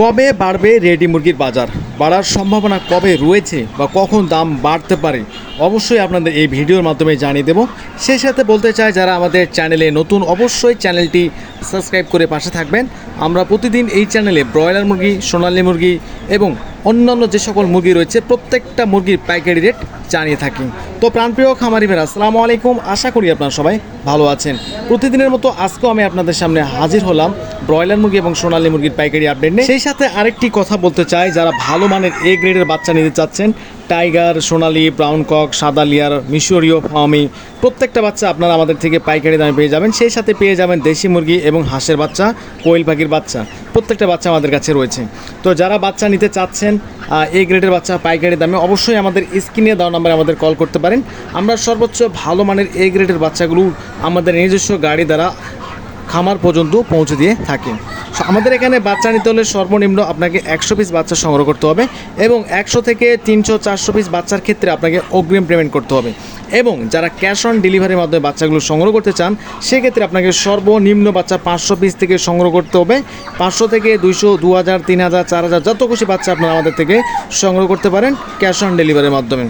কবে বাড়বে রেডি মুরগির বাজার? বাড়ার সম্ভাবনা কবে রয়েছে বা কখন দাম বাড়তে পারে? অবশ্যই আপনাদের এই ভিডিওর মাধ্যমে জানিয়ে দেব। সেই সাথে বলতে চাই, যারা আমাদের চ্যানেলে নতুন, অবশ্যই চ্যানেলটি সাবস্ক্রাইব করে পাশে থাকবেন। আমরা প্রতিদিন এই চ্যানেলে ব্রয়লার মুরগি, সোনালি মুরগি এবং অন্যান্য যে সকল মুরগি রয়েছে, প্রত্যেকটা মুরগির পাইকারি রেট জানিয়ে থাকি। তো প্রাণপ্রিয় খামারি ভেরা আসসালামু আলাইকুম। আশা করি আপনারা সবাই ভালো আছেন। প্রতিদিনের মতো আজকেও আমি আপনাদের সামনে হাজির হলাম ব্রয়লার মুরগি এবং সোনালী মুরগির পাইকারি আপডেট নিয়ে। সেই সাথে আরেকটি কথা বলতে চাই, যারা ভালো মানের এ গ্রেডের বাচ্চা নিতে চাচ্ছেন টাইগার, সোনালি, ব্রাউন কক, সাদা লিয়ার, মিশরীয় ফার্মি প্রত্যেকটা বাচ্চা আপনারা আমাদের থেকে পাইকারি দামে পেয়ে যাবেন। সেই সাথে পেয়ে যাবেন দেশি মুরগি এবং হাঁসের বাচ্চা, কোয়েল পাখির বাচ্চা, প্রত্যেকটা বাচ্চা আমাদের কাছে রয়েছে। তো যারা বাচ্চা নিতে চাচ্ছেন এই গ্রেডের বাচ্চা পাইকারি দামে অবশ্যই আমাদের স্ক্রিনে দেওয়া নাম্বারে আমাদের কল করতে পারেন। আমরা সর্বোচ্চ ভালো মানের এ গ্রেডের বাচ্চাগুলো আমাদের নিজস্ব গাড়ি দ্বারা খামার পর্যন্ত পৌঁছে দিয়ে থাকি। আমাদের এখানে বাচ্চা নিতে হলে সর্বনিম্ন আপনাকে একশো পিস বাচ্চা সংগ্রহ করতে হবে এবং একশো থেকে তিনশো, চারশো পিস বাচ্চার ক্ষেত্রে আপনাকে অগ্রিম পেমেন্ট করতে হবে। এবং যারা ক্যাশ অন ডেলিভারির মাধ্যমে বাচ্চাগুলো সংগ্রহ করতে চান, সেক্ষেত্রে আপনাকে সর্বনিম্ন বাচ্চা পাঁচশো পিস থেকে সংগ্রহ করতে হবে। পাঁচশো থেকে দুইশো, দু হাজার, তিন হাজার, চার হাজার, যত খুশি বাচ্চা আপনারা আমাদের থেকে সংগ্রহ করতে পারেন ক্যাশ অন ডেলিভারির মাধ্যমে।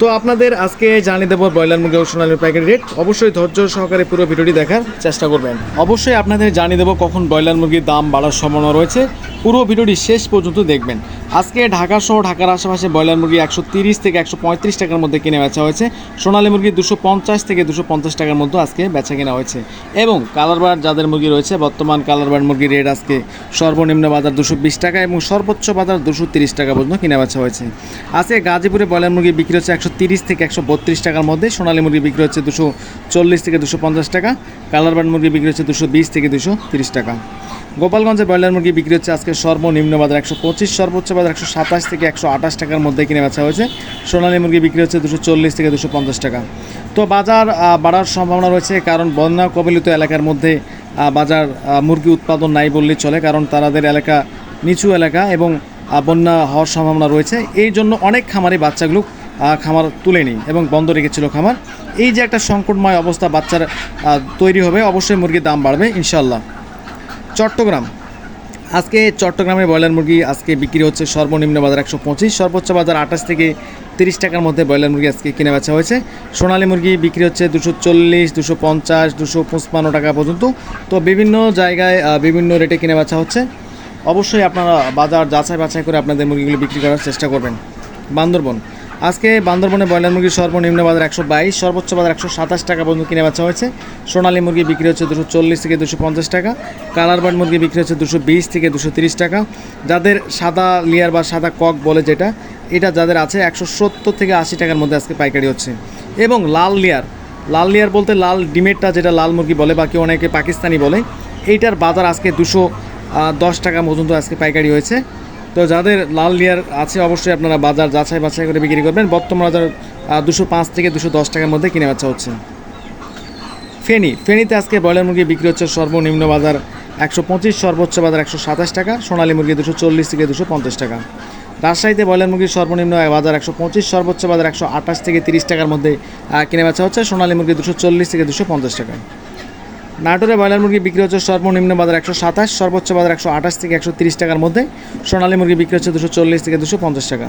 তো আপনাদের আজকে জানিয়ে দেবো ব্রয়লার মুরগি ও সোনালির প্যাকেট রেট। অবশ্যই ধৈর্য সহকারে পুরো ভিডিওটি দেখার চেষ্টা করবেন। অবশ্যই আপনাদের জানিয়ে দেবো কখন ব্রয়লার মুরগির দাম বাড়ার সম্ভাবনা রয়েছে। পুরো ভিডিওটি শেষ পর্যন্ত দেখবেন। আজকে ঢাকা সহ ঢাকার আশেপাশে ব্রয়লার মুরগি একশো তিরিশ থেকে একশো পঁয়ত্রিশ টাকার মধ্যে কিনে বেচা হয়েছে। সোনালী মুরগি দুশো পঞ্চাশ থেকে দুশো পঞ্চাশ টাকার মধ্যে আজকে বেচা কেনা হয়েছে। এবং কালার বার্ড যাদের মুরগি রয়েছে, বর্তমান কালার বার্ড মুরগির রেট আজকে সর্বনিম্ন বাজার দুশো বিশ টাকা এবং সর্বোচ্চ বাজার দুশো তিরিশ টাকা পর্যন্ত কিনে বেচা হয়েছে। আজকে গাজীপুরে ব্রয়লার মুরগি বিক্রি হচ্ছে একশো তিরিশ থেকে একশো বত্রিশ টাকার মধ্যে সোনালী মুরগি বিক্রি হচ্ছে দুশো চল্লিশ থেকে দুশো পঞ্চাশ টাকা, কালার বার্ড মুরগি বিক্রি হচ্ছে দুশো বিশ থেকে দুশো তিরিশ টাকা। গোপালগঞ্জে ব্রয়লার মুরগি বিক্রি হচ্ছে আজকে সর্বনিম্ন বাজার একশো পঁচিশ, সর্বোচ্চ বাজার একশো সাতাশ থেকে একশো আঠাশ টাকার মধ্যে কিনে বেচা হয়েছে। সোনালী মুরগি বিক্রি হচ্ছে দুশো চল্লিশ থেকে দুশো পঞ্চাশ টাকা। তো বাজার বাড়ার সম্ভাবনা রয়েছে কারণ বন্যা কবলিত এলাকার মধ্যে বাজার মুরগি উৎপাদন নাই বললেই চলে কারণ তাদের এলাকা নিচু এলাকা এবং বন্যা হওয়ার সম্ভাবনা রয়েছে। এই জন্য অনেক খামারে বাচ্চাগুলো খামার তুলে নিই এবং বন্ধ রেখেছিল খামার। এই যে একটা সংকটময় অবস্থা বাচ্চার তৈরি হবে, অবশ্যই মুরগির দাম বাড়বে ইনশাল্লাহ চট্টগ্রাম। আজকে চট্টগ্রামে ব্রয়লার মুরগি আজকে বিক্রি হচ্ছে সর্বনিম্ন বাজার একশো পঁচিশ, সর্বোচ্চ বাজার আঠাশ থেকে তিরিশ টাকার মধ্যে ব্রয়লার মুরগি আজকে কিনে বেচা হয়েছে। সোনালী মুরগি বিক্রি হচ্ছে দুশো চল্লিশ, দুশো পঞ্চাশ, দুশো পঁচপান্ন টাকা পর্যন্ত। তো বিভিন্ন জায়গায় বিভিন্ন রেটে কিনে বেচা হচ্ছে। অবশ্যই আপনারা বাজার যাচাই বাছাই করে আপনাদের মুরগিগুলো বিক্রি করার চেষ্টা করবেন। বান্দরবন। আজকে বান্দরবনে ব্রয়লার মুরগির সর্বনিম্ন বাজার একশো বাইশ, সর্বোচ্চ বাজার একশো সাতাশ টাকা পর্যন্ত কিনে বেচা হয়েছে। সোনালী মুরগি বিক্রি হচ্ছে দুশো চল্লিশ থেকে দুশো পঞ্চাশ টাকা কালার বার্ড মুরগি বিক্রি হচ্ছে দুশো বিশ থেকে দুশো তিরিশ টাকা। যাদের সাদা লিয়ার বা সাদা কক বলে যেটা, এটা যাদের আছে একশো সত্তর থেকে আশি টাকার মধ্যে আজকে পাইকারি হচ্ছে। এবং লাল লিয়ার লাল লিয়ার বলতে লাল ডিমেরটা যেটা লাল মুরগি বলে, বাকি অনেকে পাকিস্তানি বলে, এইটার বাজার আজকে দুশো দশ টাকা পর্যন্ত আজকে পাইকারি হয়েছে। তো যাদের লাল লেয়ার আছে, অবশ্যই আপনারা বাজার যাচাই বাছাই করে বিক্রি করবেন। বর্তমান বাজার দুশো পাঁচ থেকে দুশো দশ টাকার মধ্যে কিনে বেচা হচ্ছে। ফেনি, ফেনিতে আজকে ব্রয়লার মুরগি বিক্রি হচ্ছে সর্বনিম্ন বাজার একশো পঁচিশ, সর্বোচ্চ বাজার একশো সাতাশ টাকা, সোনালী মুরগি দুশো চল্লিশ থেকে দুশো পঞ্চাশ টাকা। রাজশাহীতে ব্রয়লার মুরগির সর্বনিম্ন বাজার একশো পঁচিশ, সর্বোচ্চ বাজার একশো আঠাশ থেকে তিরিশ টাকার মধ্যে কিনে বেচা হচ্ছে, সোনালী মুরগি দুশো চল্লিশ থেকে দুশো পঞ্চাশ টাকা নাটোরে ব্রয়লার মুরগি বিক্রি হচ্ছে সর্বনিম্ন বাজার একশো সাতাশ, সর্বোচ্চ বাজার একশো আঠাশ থেকে একশো তিরিশ টাকার মধ্যে। সোনালী মুরগি বিক্রি হচ্ছে দুশো চল্লিশ থেকে দুশো পঞ্চাশ টাকা।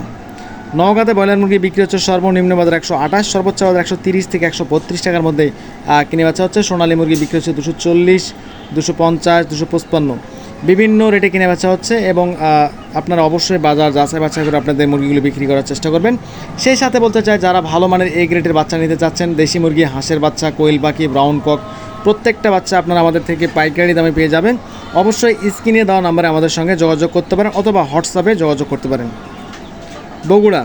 নওগাঁতে ব্রয়লার মুরগি বিক্রি হচ্ছে সর্বনিম্ন বাজার একশো আঠাশ, সর্বোচ্চ বাজার একশো তিরিশ থেকে একশো বত্রিশ টাকার মধ্যে কিনে বেচা হচ্ছে। সোনালী মুরগি বিক্রি হচ্ছে দুশো চল্লিশ, দুশো পঞ্চাশ, দুশো পঁচপান্ন। বিভিন্ন রেটে কিনে বেচা হচ্ছে এবং আপনারা অবশ্যই বাজার যাচাই বাছাই করে আপনাদের মুরগিগুলো বিক্রি করার চেষ্টা করবেন। সেই সাথে বলতে চাই, যারা ভালো মানের এ গ্রেডের বাচ্চা নিতে চাচ্ছেন, দেশি মুরগি, হাঁসের বাচ্চা, কোয়েল পাখি, ব্রাউন কক প্রত্যেকটা বাচ্চা আপনারা আমাদের থেকে পাইকারি দামে পেয়ে যাবেন। অবশ্যই স্ক্রিনে দেওয়া নাম্বারে আমাদের সঙ্গে যোগাযোগ করতে পারেন অথবা হোয়াটসঅ্যাপে যোগাযোগ করতে পারেন। বগুড়া।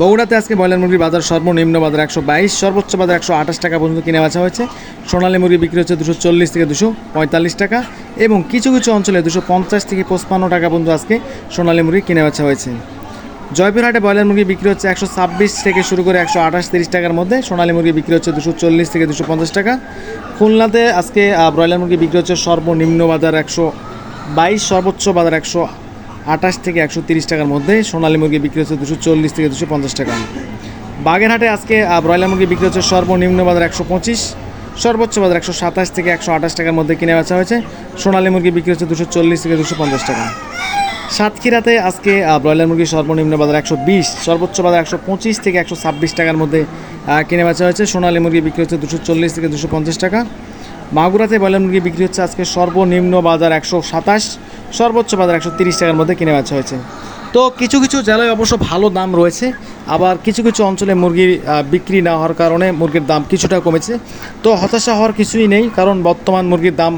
বগুড়াতে আজকে ব্রয়লার মুরগির বাজার সর্বনিম্ন বাজার একশো বাইশ, সর্বোচ্চ বাজার একশো আঠাশ টাকা পর্যন্ত কিনে বেচা হয়েছে। সোনালী মুরগি বিক্রি হচ্ছে দুশো চল্লিশ থেকে দুশো পঁয়তাল্লিশ টাকা এবং কিছু কিছু অঞ্চলে দুশো পঞ্চাশ থেকে পঁচপান্ন টাকা পর্যন্ত আজকে সোনালী মুরগি কিনে বেচা হয়েছে। জয়পুরহাটে ব্রয়লার মুরগি বিক্রি হচ্ছে একশো ছাব্বিশ থেকে শুরু করে একশো আঠাশ, তিরিশ টাকার মধ্যে। সোনালী মুরগি বিক্রি হচ্ছে দুশো চল্লিশ থেকে দুশো পঞ্চাশ টাকা। খুলনাতে আজকে ব্রয়লার মুরগি বিক্রি হচ্ছে সর্বনিম্ন বাজার একশো বাইশ, সর্বোচ্চ বাজার একশো আঠাশ থেকে একশো তিরিশ টাকার মধ্যে। সোনালী মুরগি বিক্রি হচ্ছে দুশো চল্লিশ থেকে দুশো পঞ্চাশ টাকা। বাগেরহাটে আজকে ব্রয়লার মুরগি বিক্রি হচ্ছে সর্বনিম্ন বাজার একশো পঁচিশ, সর্বোচ্চ বাজার একশো সাতাশ থেকে একশো আঠাশ টাকার মধ্যে কিনে বেচা হয়েছে। সোনালী মুরগি বিক্রি হচ্ছে দুশো চল্লিশ থেকে দুশো পঞ্চাশ টাকা। সাতক্ষীরাতে আজকে ব্রয়লার মুরগির সর্বনিম্ন বাজার একশো বিশ, সর্বোচ্চ বাজার একশো পঁচিশ থেকে একশো ছাব্বিশ টাকার মধ্যে কিনে বেচা হয়েছে। সোনালী মুরগি বিক্রি হচ্ছে দুশো চল্লিশ থেকে দুশো পঞ্চাশ টাকা। মাগুরাতে ব্রয়লার মুরগি বিক্রি হচ্ছে আজকে সর্বনিম্ন বাজার একশো সাতাশ, সর্বোচ্চ বাজার একশো তিরিশ টাকার মধ্যে কিনে বেচা হয়েছে। তো কিছু কিছু জেলায় অবশ্য ভালো দাম রয়েছে, আবার কিছু কিছু অঞ্চলে মুরগির বিক্রি না হওয়ার কারণে মুরগির দাম কিছুটা কমেছে। তো হতাশা হওয়ার কিছুই নেই, কারণ বর্তমান মুরগির দাম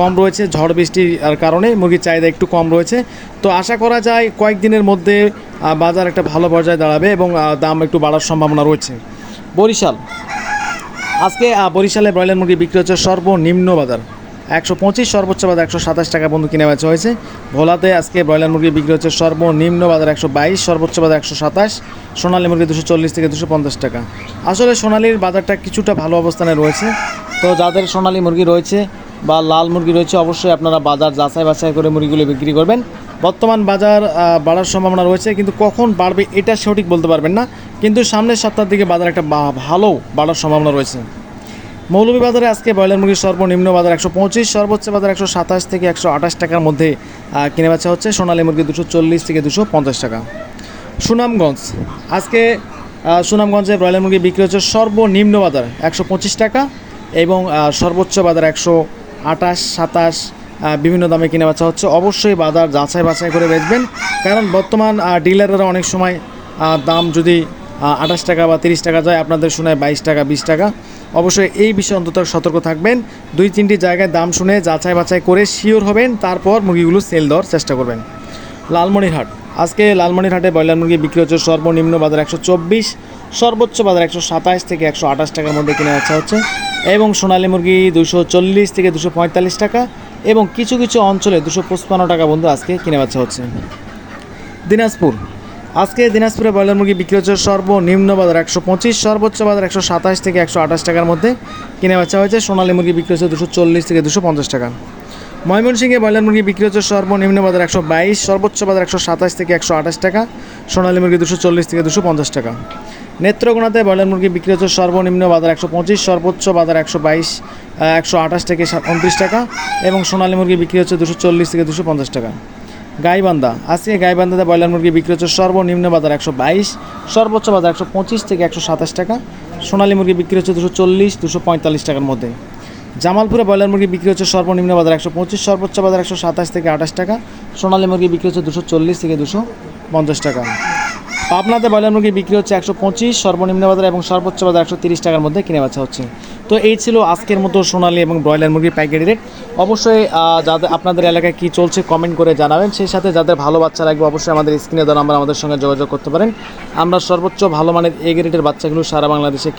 কম রয়েছে, ঝড় বৃষ্টির কারণে মুরগির চাহিদা একটু কম রয়েছে। তো আশা করা যায় কয়েকদিনের মধ্যে বাজার একটা ভালো পর্যায়ে দাঁড়াবে এবং দাম একটু বাড়ার সম্ভাবনা রয়েছে। বরিশাল। আজকে বরিশালে ব্রয়লার মুরগি বিক্রি হচ্ছে সর্বনিম্ন বাজার। একশো পঁচিশ, সর্বোচ্চ বাজার একশো সাতাশ টাকা পর্যন্ত কিনে বেচা হয়েছে। ভোলাতে আজকে ব্রয়লার মুরগি বিক্রি হচ্ছে সর্বনিম্ন বাজার একশো বাইশ, সর্বোচ্চ বাজার একশো সাতাশ। সোনালী মুরগি দুশো চল্লিশ থেকে দুশো পঞ্চাশ টাকা। আসলে সোনালীর বাজারটা কিছুটা ভালো অবস্থানে রয়েছে। তো যাদের সোনালী মুরগি রয়েছে বা লাল মুরগি রয়েছে, অবশ্যই আপনারা বাজার যাচাই বাছাই করে মুরগিগুলো বিক্রি করবেন। বর্তমান বাজার বাড়ার সম্ভাবনা রয়েছে, কিন্তু কখন বাড়বে এটা সঠিক বলতে পারবেন না। কিন্তু সামনের সপ্তাহের দিকে বাজার একটা ভালো বাড়ার সম্ভাবনা রয়েছে। মৌলভীবাজারে আজকে ব্রয়লার মুরগির সর্বনিম্ন বাজার একশো পঁচিশ, সর্বোচ্চ বাজার একশো সাতাশ থেকে একশো আঠাশ টাকার মধ্যে কিনে বেচা হচ্ছে। সোনালী মুরগি দুশো চল্লিশ থেকে দুশো পঞ্চাশ টাকা। সুনামগঞ্জ, আজকে সুনামগঞ্জে ব্রয়লার মুরগি বিক্রি হচ্ছে সর্বনিম্ন বাজার একশো পঁচিশ টাকা এবং সর্বোচ্চ বাজার একশো আঠাশ সাতাশ বিভিন্ন দামে কিনে বেচা হচ্ছে। অবশ্যই বাজার যাচাই বাছাই করে বেচবেন। কারণ বর্তমান ডিলাররা অনেক সময় দাম যদি আঠাশ টাকা বা তিরিশ টাকা যায়, আপনাদের শোনায় বাইশ টাকা, বিশ টাকা। অবশ্যই এই বিষয়ে অন্তত সতর্ক থাকবেন। দুই, তিনটি জায়গায় দাম শুনে যাচাই বাছাই করে শিওর হবেন। তারপর মুরগিগুলো সেল দেওয়ার চেষ্টা করবেন। লালমনিরহাট। আজকে লালমনিরহাটে ব্রয়লার মুরগি বিক্রি হচ্ছে সর্বনিম্ন বাজার একশো চব্বিশ। সর্বোচ্চ বাজার একশো সাতাশ থেকে একশো আঠাশ টাকার মধ্যে কিনে বেচা হচ্ছে। এবং সোনালী মুরগি দুশো চল্লিশ থেকে দুশো পঁয়তাল্লিশ টাকা এবং কিছু কিছু অঞ্চলে দুশো পঁচপান্ন টাকা বন্ধু আজকে কিনে বেচা হচ্ছে। দিনাজপুর। আজকে দিনাজপুরে ব্রয়লার মুরগি বিক্রি হচ্ছে সর্বনিম্ন বাজার একশো পঁচিশ, সর্বোচ্চ বাজার একশো সাতাশ থেকে একশো আঠাশ টাকার মধ্যে কিনে বেচা হয়েছে। সোনালী মুরগি বিক্রি হচ্ছে দুশো চল্লিশ থেকে দুশো পঞ্চাশ টাকা। ময়মনসিংহে ব্রয়লার মুরগি বিক্রি হচ্ছে সর্বনিম্ন বাজার একশো বাইশ, সর্বোচ্চ বাজার একশো সাতাশ থেকে একশো আঠাশ টাকা, সোনালী মুরগি দুশো চল্লিশ থেকে দুশো পঞ্চাশ টাকা। নেত্রকোনাতে ব্রয়লার মুরগি বিক্রি হচ্ছে সর্বনিম্ন বাজার একশো পঁচিশ, সর্বোচ্চ বাজার একশো বাইশ একশো আঠাশ থেকে উনত্রিশ টাকা এবং সোনালী মুরগি বিক্রি হচ্ছে দুশো চল্লিশ থেকে দুশো পঞ্চাশ টাকা। গাইবান্ধা, আজকে গাইবান্ধাতে ব্রয়লার মুরগি বিক্রি হচ্ছে সর্বনিম্ন বাজার একশো বাইশ, সর্বোচ্চ বাজার একশো পঁচিশ থেকে একশো সাতাশ টাকা, সোনালী মুরগি বিক্রি হচ্ছে দুশো চল্লিশ, দুশো পঁয়তাল্লিশ টাকার মধ্যে। জামালপুরে ব্রয়লার মুরগি বিক্রি হচ্ছে সর্বনিম্ন বাজার একশো পঁচিশ, সর্বোচ্চ বাজার একশো সাতাশ থেকে আঠাশ টাকা। সোনালী মুরগি বিক্রি হচ্ছে দুশো চল্লিশ থেকে দুশো পঞ্চাশ টাকা। পাবনাতে ব্রয়লার মুরগি বিক্রি হচ্ছে একশো পঁচিশ, সর্বনিম্ন বাজার এবং সর্বোচ্চ বাজার একশো তিরিশ টাকার মধ্যে কিনে বেচা হচ্ছে। তো এই ছিল আজকের মতো সোনালী এবং ব্রয়লার মুরগির পাইকারি রেট। অবশ্যই যাদের আপনাদের এলাকায় কী চলছে কমেন্ট করে জানাবেন। সেই সাথে যাদের ভালো বাচ্চা লাগবে, অবশ্যই আমাদের স্ক্রিনে দেওয়া নাম্বার আমাদের সঙ্গে যোগাযোগ করতে পারেন। আমরা সর্বোচ্চ ভালো মানের এ গ্রেডের বাচ্চাগুলো সারা বাংলাদেশে